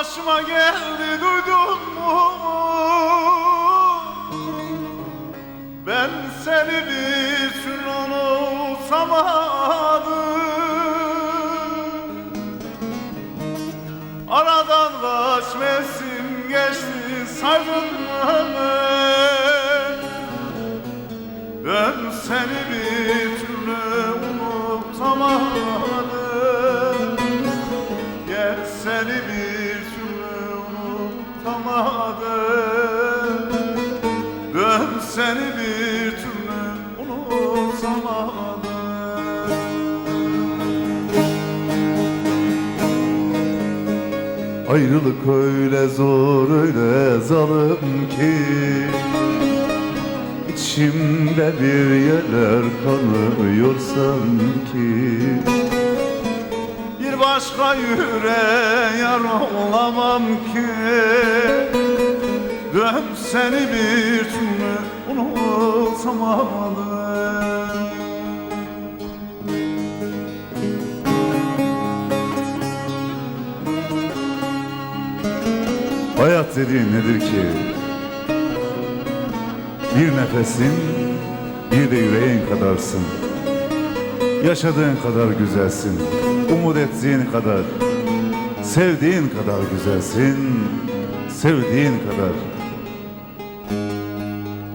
başıma geldi duydun mu? Ben seni bir türlü unutamadım Aradan kaç mevsim geçti saydın mı? Bir türlü unutamadım Ayrılık öyle zor öyle zalim ki İçimde bir yerler kanıyor sanki. Bir başka yüreğe yar olamam ki Ben seni bir türlü unutamadım Hayat dediğin nedir ki? Bir nefesin, bir de yüreğin kadarsın. Yaşadığın kadar güzelsin, umut ettiğin kadar, sevdiğin kadar güzelsin, sevdiğin kadar.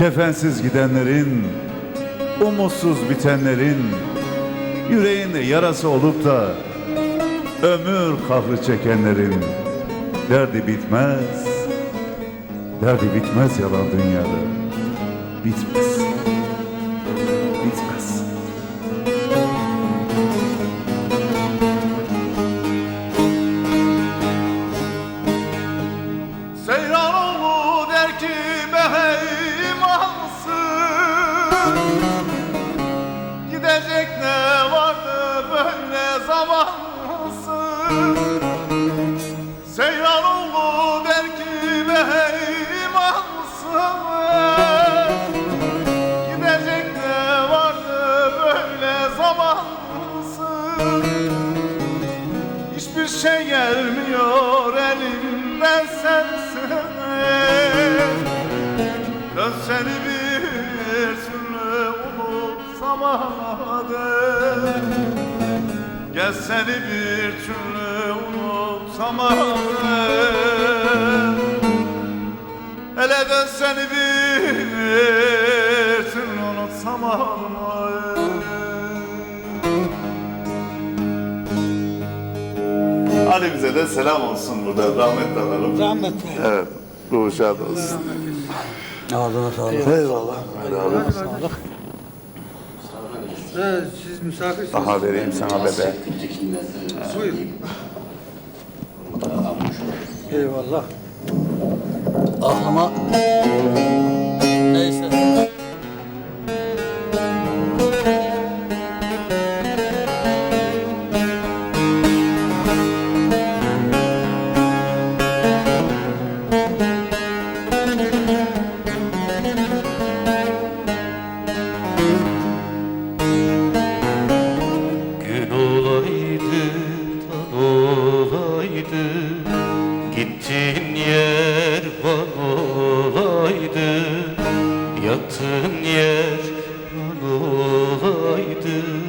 Kefensiz gidenlerin, umutsuz bitenlerin, yüreğinde yarası olup da ömür kahrı çekenlerin derdi bitmez, derdi bitmez yalan dünyada, bitmez. Seni bir türlü unutamadım Gel seni bir türlü unutamadım Hele de seni bir türlü unutamadım Ali bize de selam olsun burada rahmet alalım. Rahmetli. Evet, ruhu şad olsun. Ağzına sağlık. Eyvallah. Hadi abi. Evet, siz misafirsiniz. Aha vereyim sana bebe. Buyurun. Eyvallah. Aklıma do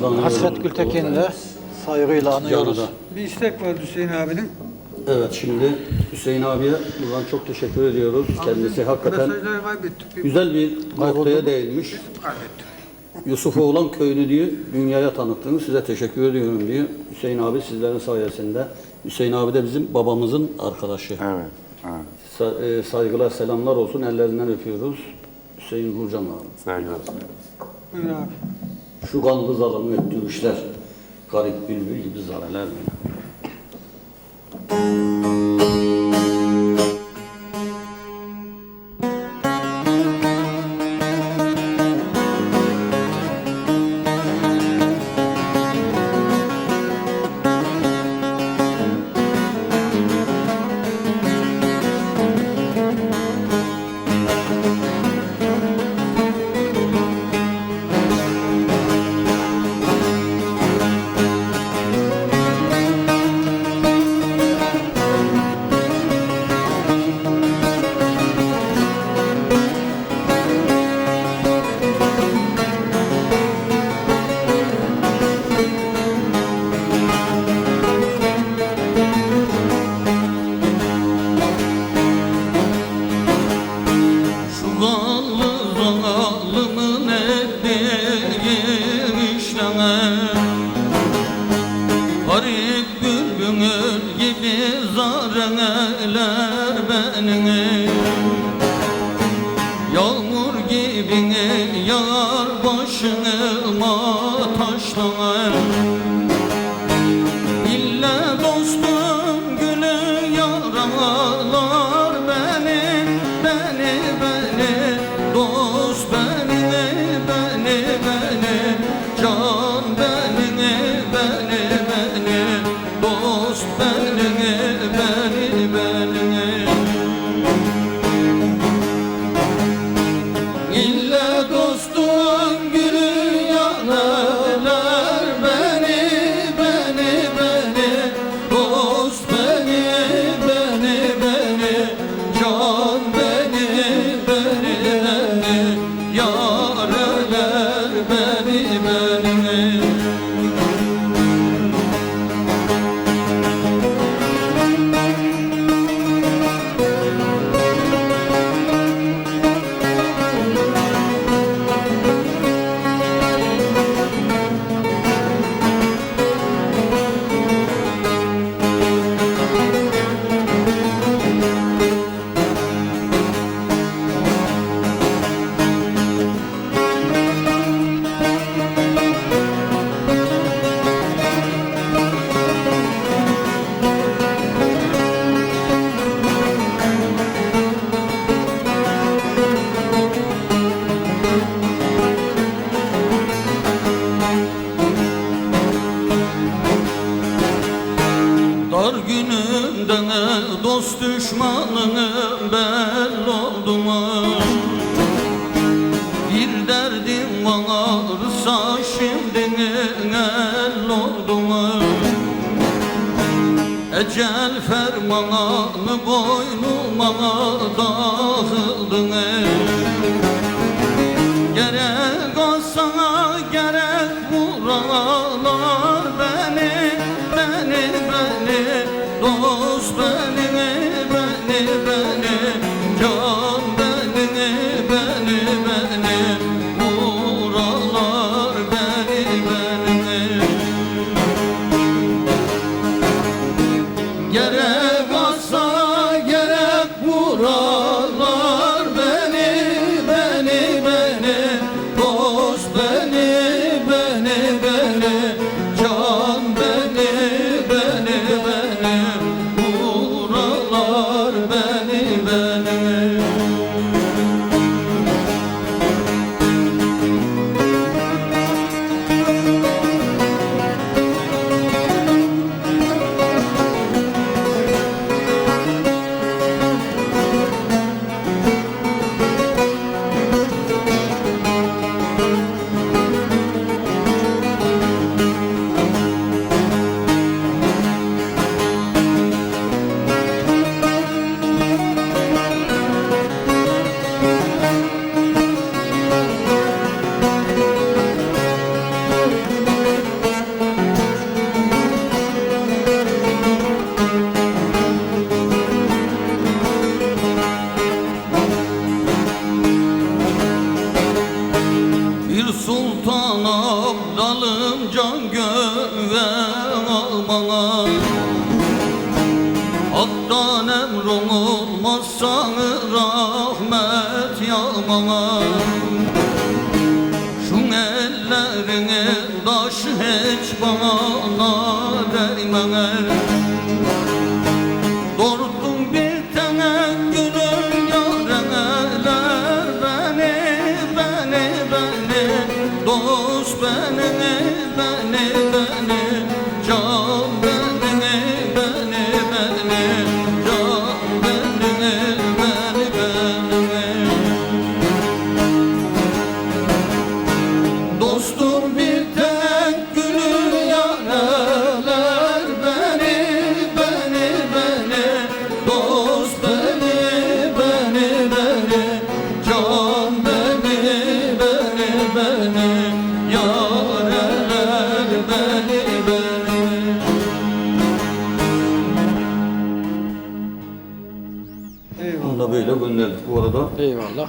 Hasret Gültekin'i de saygıyla anıyoruz. Canıda. Bir istek var Hüseyin abinin. Evet şimdi Hüseyin abiye buradan çok teşekkür ediyoruz. Kendisi hakikaten güzel bir noktaya değinmiş. Yusuf Oğlan köyünü diyor dünyaya tanıttınız. Size teşekkür ediyorum diyor. Hüseyin abi sizlerin sayesinde. Hüseyin abi de bizim babamızın arkadaşı. Evet. evet. Sa- e, saygılar selamlar olsun. Ellerinden öpüyoruz. Hüseyin Burcan abi. Saygılar. Buyur abi. Şu kanlı zalımı öttüğü işler. Garip bülbül gibi zareler mi? Dost düşmanını belli oldu mu? Bir derdim varsa şimdi el oldu mu? Ecel fermanı boynuma dağıldı with can göve almana Hak'tan emrun olmazsa rahmet yağmana. Şu ellerini taş hiç bana değmene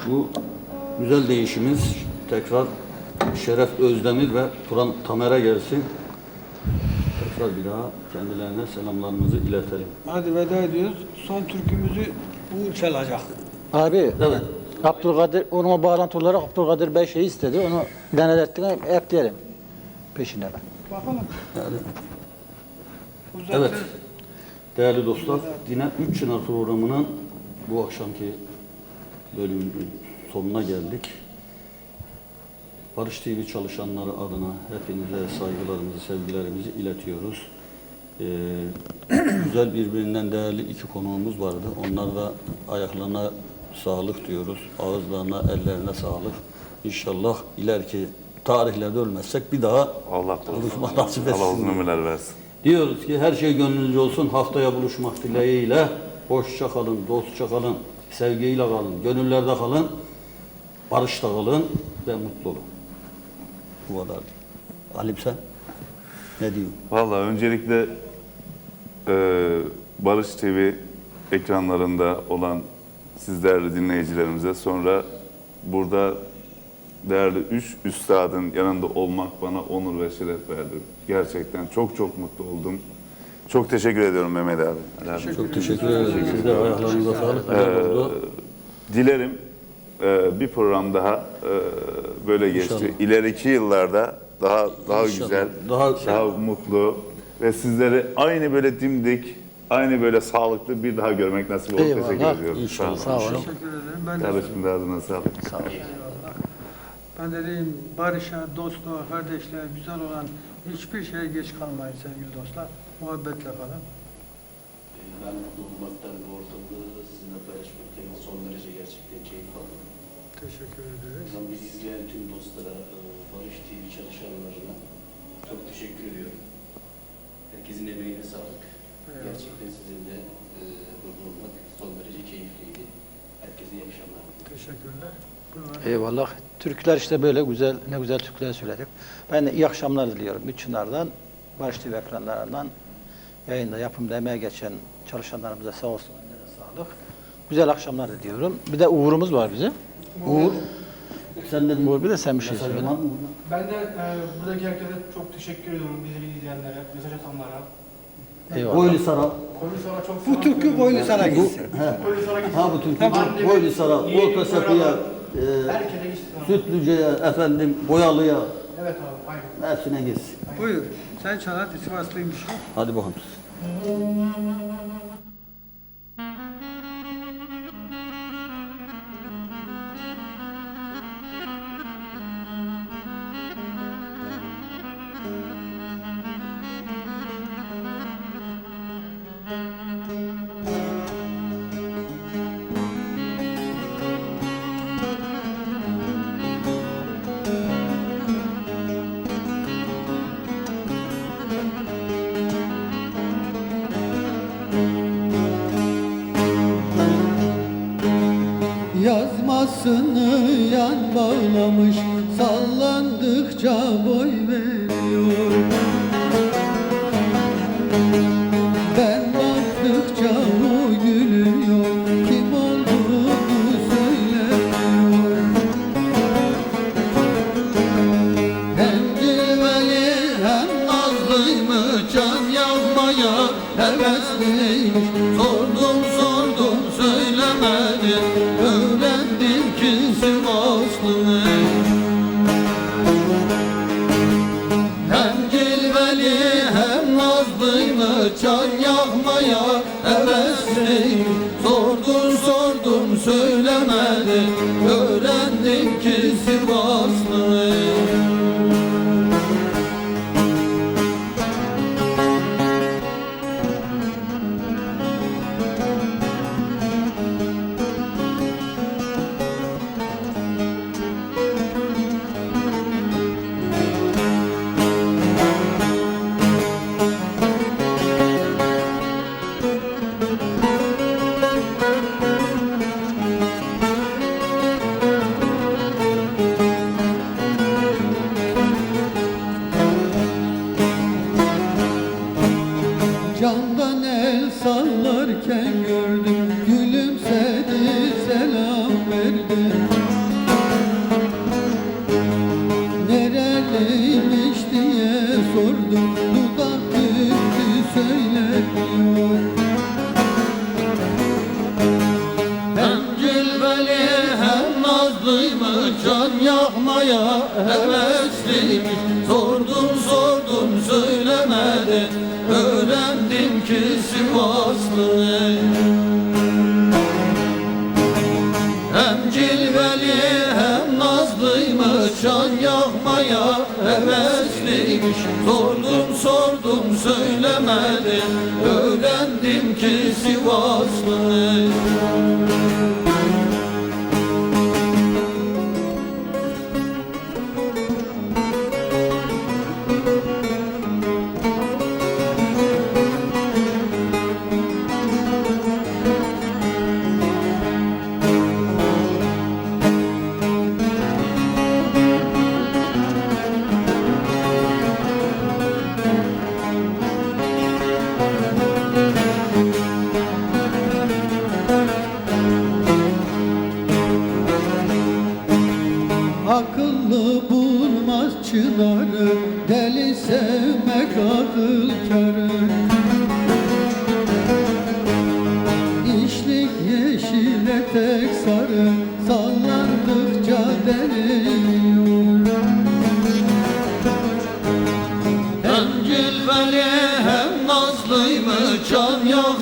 bu güzel değişimiz tekrar Şeref Özdemir ve Turan Tamer'e gelsin. Tekrar bir daha kendilerine selamlarımızı iletelim. Hadi veda ediyoruz. Son türkümüzü Uğur çalacak. Abi, Evet. Abdülkadir, onunla bağlantı olarak Abdülkadir Bey şey istedi. Onu denetlettiğine ekleyelim. Peşine ben. Bakalım. Yani, evet. Değerli dostlar, yine Üç Çınar programının bu akşamki bölümün sonuna geldik. Barış TV çalışanları adına hepinize saygılarımızı, sevgilerimizi iletiyoruz. Ee, güzel birbirinden değerli iki konuğumuz vardı. Onlara da ayaklarına sağlık diyoruz. Ağızlarına, ellerine sağlık. İnşallah ileriki tarihlerde ölmezsek bir daha Allah buluşmak nasip etsin. Allah uzun ömürler versin. Diyoruz ki her şey gönlünüzce olsun. Haftaya buluşmak dileğiyle. Hoşça kalın, dostça kalın, sevgiyle kalın, gönüllerde kalın, barışta kalın ve mutlu olun. Bu kadar. Halim sen ne diyorsun? Vallahi öncelikle e, Barış TV ekranlarında olan siz değerli dinleyicilerimize sonra burada değerli üç üstadın yanında olmak bana onur ve şeref verdi. Gerçekten çok çok mutlu oldum. Çok teşekkür ediyorum Mehmet abi. Çok teşekkür ederim. Siz de ayaklarınıza sağlık. Güzel oldu. Dilerim e, bir program daha e, böyle geçti. İnşallah. İleriki yıllarda daha daha İnşallah. güzel, Daha- daha, mutlu ve sizleri aynı böyle dimdik, aynı böyle sağlıklı bir daha görmek nasip olur. Eyvallah. Teşekkür ediyorum. İnşallah. Sağ olun. Teşekkür ederim. Ben de, Kardeşim de adına sağlık. ben de diyeyim barışa, dostluğa, kardeşliğe güzel olan hiçbir şeye geç kalmayın sevgili dostlar. Muhabbetle kalın. Ben mutlu olmaktan bu ortamda sizinle paylaşmaktan son derece gerçekten keyif aldım. Teşekkür ederiz. O zaman biz izleyen tüm dostlara, e, Barış TV çalışanlarına çok teşekkür ediyorum. Herkesin emeğine sağlık. Eyvallah. Gerçekten sizinle e, burada olmak son derece keyifliydi. Herkese iyi akşamlar. Teşekkürler. Eyvallah. Türküler işte böyle güzel, ne güzel türküler söyledik. Ben de iyi akşamlar diliyorum. Üç Çınar'dan, Barış TV ekranlarından yayında yapımda emeğe geçen çalışanlarımıza sağ olsun. Sağlık. Güzel akşamlar diliyorum. Bir de Uğur'umuz var bizim. Uğur. Sen de Uğur bir de sen bir şey söyle. Ben de e, buradaki herkese çok teşekkür ediyorum bizi izleyenlere, mesaj atanlara. Eyvallah. Boylisara. Koylisar'a çok Bu türkü. Boylisar'a gitsin. Koylisar'a gitsin. Ha bu Türk'ü Boylisara, yeğenim, Ortasepi'ye, Koyralar, e, Herkese gitsin. abi. Sütlüce'ye, efendim Boyalı'ya Evet abi, aynen. hepsine gitsin. Buyur. Sen çal hadi Sivaslıymış. Hadi bakalım. Müzik Yazmasını yan bağlamış Sallandıkça boy veriyor türküsü bozdu Hem cilveli hem nazlıymış Can yakmaya hevesliymiş. Sordum sordum söylemedi Öğrendim ki Sivaslı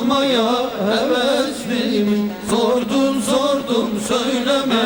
Almaya hevesliyim Sordum sordum söyleme